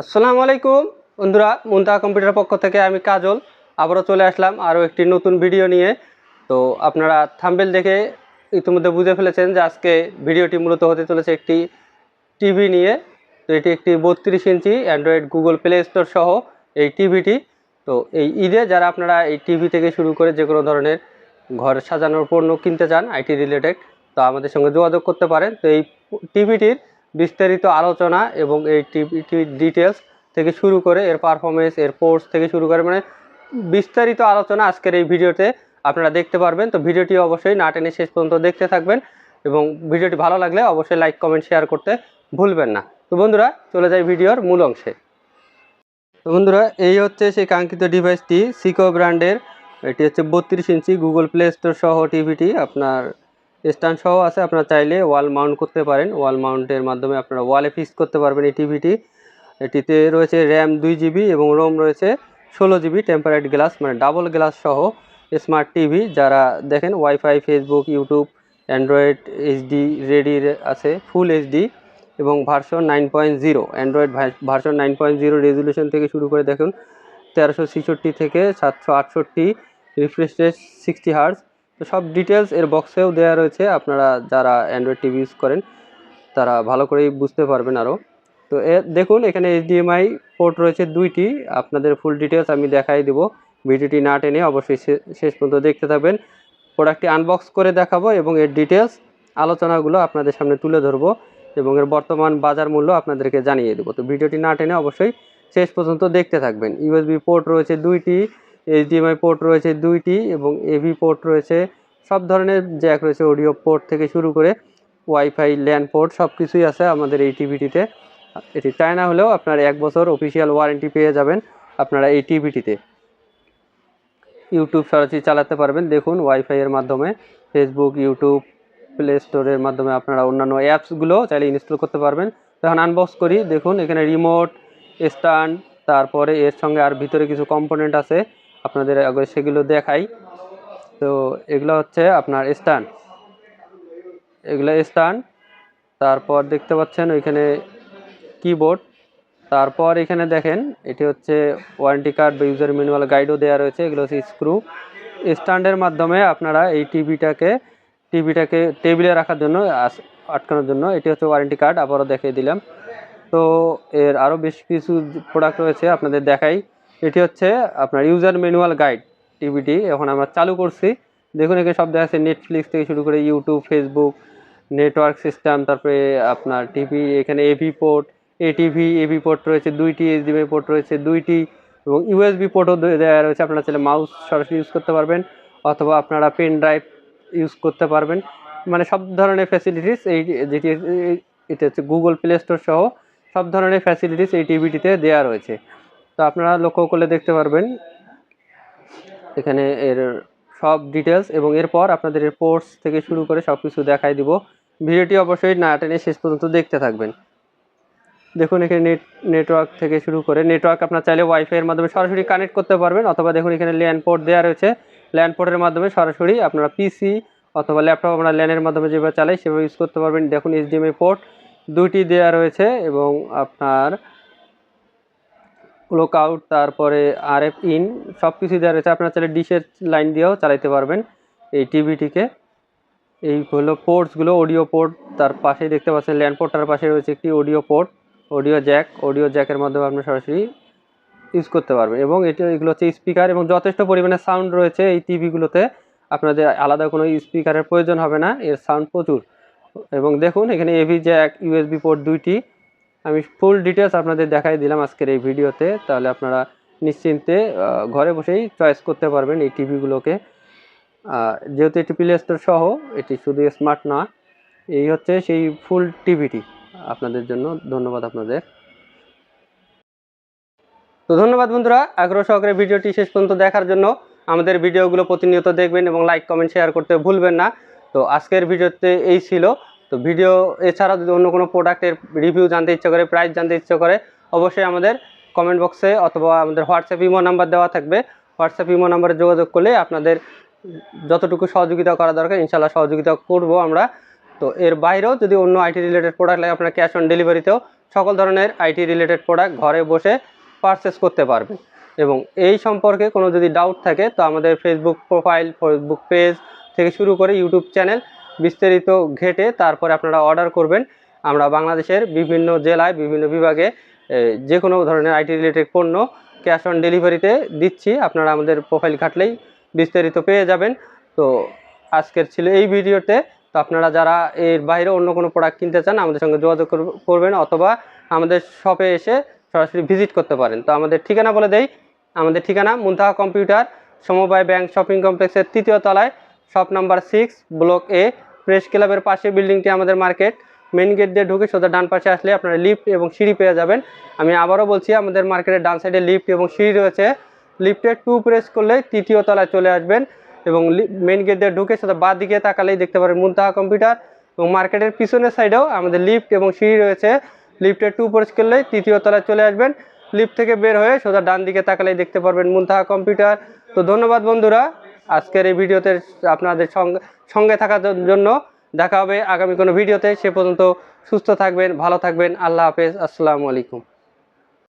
আসসালামু আলাইকুম। বন্ধুরা মুন্তা কম্পিউটার পক্ষ থেকে আমি কাজল। আবারও চলে আসলাম আরও একটি নতুন ভিডিও নিয়ে। তো আপনারা থাম্বেল দেখে ইতিমধ্যে বুঝে ফেলেছেন যে আজকে ভিডিওটি মূলত হতে চলেছে একটি টিভি নিয়ে। তো এটি একটি বত্রিশ inch Android Google Play Store সহ এই টিভিটি। তো এই ঈদে যারা আপনারা এই টিভি থেকে শুরু করে যে কোনো ধরনের ঘর সাজানোর পণ্য কিনতে চান, আইটি রিলেটেড, তো আমাদের সঙ্গে যোগাযোগ করতে পারেন। তো এই টিভিটির বিস্তারিত আলোচনা এবং এই টিভিটির ডিটেলস থেকে শুরু করে এর পারফরমেন্স এর পোর্টস থেকে শুরু করে মানে বিস্তারিত আলোচনা আজকের এই ভিডিওতে আপনারা দেখতে পারবেন। তো ভিডিওটি অবশ্যই না টেনে শেষ পর্যন্ত দেখতে থাকবেন এবং ভিডিওটি ভালো লাগলে অবশ্যই লাইক কমেন্ট শেয়ার করতে ভুলবেন না। তো বন্ধুরা, চলে যাই ভিডিওর মূল অংশে। তো বন্ধুরা, এই হচ্ছে সেই কাঙ্ক্ষিত ডিভাইসটি সিকো ব্র্যান্ডের এটি হচ্ছে বত্রিশ ইঞ্চি গুগল প্লে স্টোর সহ টিভিটি আপনার স্ট্যান্ড সহ আছে, আপনারা চাইলে ওয়াল মাউন্ট করতে পারেন। ওয়াল মাউন্টের মাধ্যমে আপনারা ওয়ালে ফিক্স করতে পারবেন এই টিভিটি। এটিতে রয়েছে র্যাম দুই জিবি এবং রোম রয়েছে ষোলো জিবি টেম্পারেট গ্লাস মানে ডাবল গ্লাস সহ স্মার্ট টিভি। যারা দেখেন, wifi, Facebook, YouTube, Android HD ready আছে, ফুল এইচডি এবং version nine point zero. Android version nine point zero resolution থেকে শুরু করে দেখুন, তেরোশো ছেষট্টি থেকে সাতশো আটষট্টি, রিফ্রেশ রেট সিক্সটি হার্স তো সব ডিটেলস এর বক্সেও দেওয়া রয়েছে। আপনারা যারা অ্যান্ড্রয়েড টিভি ইউজ করেন, তারা ভালো করেই বুঝতে পারবেন আরও তো দেখুন, এখানে এইচডিএমআই পোর্ট রয়েছে দুইটি। আপনাদের ফুল ডিটেলস আমি দেখাই দেবো। ভিডিওটি না টেনে অবশ্যই শেষ পর্যন্ত দেখতে থাকবেন। প্রোডাক্টটি আনবক্স করে দেখাবো এবং এর ডিটেলস আলোচনাগুলো আপনাদের সামনে তুলে ধরবো এবং এর বর্তমান বাজার মূল্য আপনাদেরকে জানিয়ে দেবো। তো ভিডিওটি না টেনে অবশ্যই শেষ পর্যন্ত দেখতে থাকবেন। ইউএসবি পোর্ট রয়েছে দুইটি। এইচডিএমআই পোর্ট রয়েছে দুইটি এবং এভি পোর্ট রয়েছে। সব ধরনের জ্যাক রয়েছে অডিও পোর্ট থেকে শুরু করে ওয়াইফাই ল্যান্ড পোর্ট সব কিছুই আছে আমাদের এই টিভিটিতে এটি চায়না হলেও আপনার এক বছর অফিসিয়াল ওয়ারেন্টি পেয়ে যাবেন আপনারা এই টিভিটিতে ইউটিউব সরাসরি চালাতে পারবেন। দেখুন ওয়াইফাই এর মাধ্যমে ফেসবুক ইউটিউব প্লে স্টোরের মাধ্যমে আপনারা অন্যান্য অ্যাপসগুলো চাইলে ইনস্টল করতে পারবেন। তখন আনবক্স করি, দেখুন এখানে রিমোট স্ট্যান্ড তারপরে এর সঙ্গে আর ভিতরে কিছু কম্পোনেন্ট আছে। আপনাদের আগে সেগুলো দেখাই। তো এগুলো হচ্ছে আপনার স্ট্যান্ড এগুলো স্ট্যান্ড তারপর দেখতে পাচ্ছেন ওইখানে কিবোর্ড তারপর এখানে দেখেন, এটি হচ্ছে ওয়ারেন্টি কার্ড বা ইউজার ম্যানুয়াল গাইডও দেওয়া রয়েছে। এগুলো হচ্ছে স্ক্রু স্ট্যান্ডের মাধ্যমে আপনারা এই টিভিটাকে টিভিটাকে টেবিলে রাখার জন্য আটকানোর জন্য এটি হচ্ছে ওয়ারেন্টি কার্ড আবারও দেখিয়ে দিলাম। তো এর আরও বেশ কিছু প্রোডাক্ট রয়েছে আপনাদের দেখাই। এটি হচ্ছে আপনার ইউজার ম্যানুয়াল গাইড টিভিটি এখন আমরা চালু করছি। দেখুন, এখানে সব দেখা যাচ্ছে নেটফ্লিক্স থেকে শুরু করে ইউটিউব ফেসবুক নেটওয়ার্ক সিস্টেম তারপরে আপনার টিভি এখানে এভি পোর্ট এটিভি এভি পোর্ট রয়েছে, দুইটি এইচডিএমআই পোর্ট রয়েছে, দুইটি, এবং ইউএসবি পোর্টও দেওয়া রয়েছে। আপনারা চাইলে মাউস সরাসরি ইউজ করতে পারবেন, অথবা আপনারা পেন ড্রাইভ ইউজ করতে পারবেন। মানে সব ধরনের ফ্যাসিলিটিস এই যেটি এটা হচ্ছে গুগল প্লে স্টোর সহ সব ধরনের ফ্যাসিলিটিস এই টিভিটিতে দেওয়া রয়েছে। তো আপনারা লক্ষ্য করলে দেখতে পারবেন। এখানে এর সব ডিটেলস এবং এরপর আপনাদের এর পোর্টস থেকে শুরু করে সব কিছু দেখাই দিব। ভিডিওটি অবশ্যই না টেনে শেষ পর্যন্ত দেখতে থাকবেন। দেখুন এখানে নেট নেটওয়ার্ক থেকে শুরু করে নেটওয়ার্ক আপনার চাইলে ওয়াইফাইয়ের মাধ্যমে সরাসরি কানেক্ট করতে পারবেন অথবা দেখুন এখানে ল্যান্ড পোর্ট দেওয়া রয়েছে। ল্যান্ড পোর্টের মাধ্যমে সরাসরি আপনারা পিসি অথবা ল্যাপটপ আমরা ল্যানের মাধ্যমে যেভাবে চালাই সেভাবে ইউজ করতে পারবেন। দেখুন এইচডিএমআই পোর্ট দুইটি দেওয়া রয়েছে এবং আপনার লুক আউট তারপরে আর এফ ইন সব কিছু দেওয়া রয়েছে। আপনার চাইলে ডিশের লাইন দিয়েও চালাইতে পারবেন এই টিভিটিকে। এই হলো পোর্টসগুলো অডিও পোর্ট তার পাশেই দেখতে পাচ্ছেন ল্যান্ড পোর্টটার পাশে রয়েছে একটি audio port audio jack audio জ্যাকের মাধ্যমে আপনি সরাসরি ইউজ করতে পারবেন। এবং এটি, এগুলো হচ্ছে স্পিকার এবং যথেষ্ট পরিমাণে সাউন্ড রয়েছে এই টিভিগুলোতে। আপনাদের আলাদা কোনো স্পিকারের প্রয়োজন হবে না, এর সাউন্ড প্রচুর। এবং দেখুন, এখানে এভি জ্যাক ইউএসবি পোর্ট দুইটি। আমি ফুল ডিটেলস আপনাদের দেখাই দিলাম আজকের এই ভিডিওতে। তাহলে আপনারা নিশ্চিন্তে ঘরে বসেই চয়েস করতে পারবেন এই টিভিগুলোকে যেহেতু এটি প্লে স্টোর সহ, এটি শুধু স্মার্ট না, এই হচ্ছে সেই ফুল টিভিটি আপনাদের জন্য। ধন্যবাদ আপনাদের। তো ধন্যবাদ বন্ধুরা, আগ্রহ সহকারে ভিডিওটি শেষ পর্যন্ত দেখার জন্য। আমাদের ভিডিওগুলো প্রতিনিয়ত দেখবেন এবং লাইক কমেন্ট শেয়ার করতে ভুলবেন না। তো আজকের ভিডিওতে এই ছিল। তো ভিডিও এছাড়া যদি অন্য কোনো প্রোডাক্টের রিভিউ জানতে ইচ্ছে করে প্রাইস জানতে ইচ্ছে করে, অবশ্যই আমাদের কমেন্ট বক্সে অথবা আমাদের হোয়াটসঅ্যাপ ইমো নাম্বার দেওয়া থাকবে। হোয়াটসঅ্যাপ ইমো নাম্বারে যোগাযোগ করলে আপনাদের যতটুকু সহযোগিতা করা দরকার ইনশাল্লাহ সহযোগিতা করব আমরা। তো এর বাইরেও যদি অন্য আইটি রিলেটেড প্রোডাক্ট লাগে, আপনার ক্যাশ অন ডেলিভারিতেও সকল ধরনের আইটি রিলেটেড প্রোডাক্ট ঘরে বসে পারচেস করতে পারবে এবং এই সম্পর্কে কোনো যদি ডাউট থাকে, তো আমাদের ফেসবুক প্রোফাইল ফেসবুক পেজ থেকে শুরু করে ইউটিউব চ্যানেল বিস্তারিত ঘেটে তারপরে আপনারা অর্ডার করবেন। আমরা বাংলাদেশের বিভিন্ন জেলায়, বিভিন্ন বিভাগে যে কোনো ধরনের আইটি রিলেটেড পণ্য ক্যাশ অন ডেলিভারিতে দিচ্ছি। আপনারা আমাদের প্রোফাইল ঘাটলেই বিস্তারিত পেয়ে যাবেন। তো আজকের ছিল এই ভিডিওতে। তো আপনারা যারা এর বাইরে অন্য কোনো প্রোডাক্ট কিনতে চান, আমাদের সঙ্গে যোগাযোগ করব- করবেন অথবা আমাদের শপে এসে সরাসরি ভিজিট করতে পারেন। তো আমাদের ঠিকানা বলে দেই। আমাদের ঠিকানা মুন্তাহা কম্পিউটার সমবায় ব্যাংক শপিং কমপ্লেক্সের তৃতীয় তলায় shop number six block A press ক্লাবের পাশে বিল্ডিংটি আমাদের মার্কেট মেন গেট দিয়ে ঢুকে সোজা ডান পাশে আসলে আপনারা লিফট এবং সিঁড়ি পেয়ে যাবেন। আমি আবারও বলছি, আমাদের মার্কেটের ডান সাইডে লিফট এবং সিঁড়ি রয়েছে। লিফটে টু প্রেস করলে তৃতীয় তলায় চলে আসবেন এবং মেন গেট দিয়ে ঢুকে সোজা বাঁ দিকে তাকালেই দেখতে পারেন মুন্তাহা কম্পিউটার এবং মার্কেটের পিছনের সাইডেও আমাদের লিফট এবং সিঁড়ি রয়েছে। লিফটে টু প্রেস করলেই তৃতীয় তলায় চলে আসবেন। লিফট থেকে বের হয়ে সোজা ডান দিকে তাকালেই দেখতে পারবেন মুন্তাহা কম্পিউটার তো ধন্যবাদ বন্ধুরা। আজকের এই ভিডিওতে আপনাদের সঙ্গে থাকার জন্য দেখা হবে আগামী কোনো ভিডিওতে। সে পর্যন্ত সুস্থ থাকবেন, ভালো থাকবেন। আল্লাহ হাফেজ। আসসালামু আলাইকুম।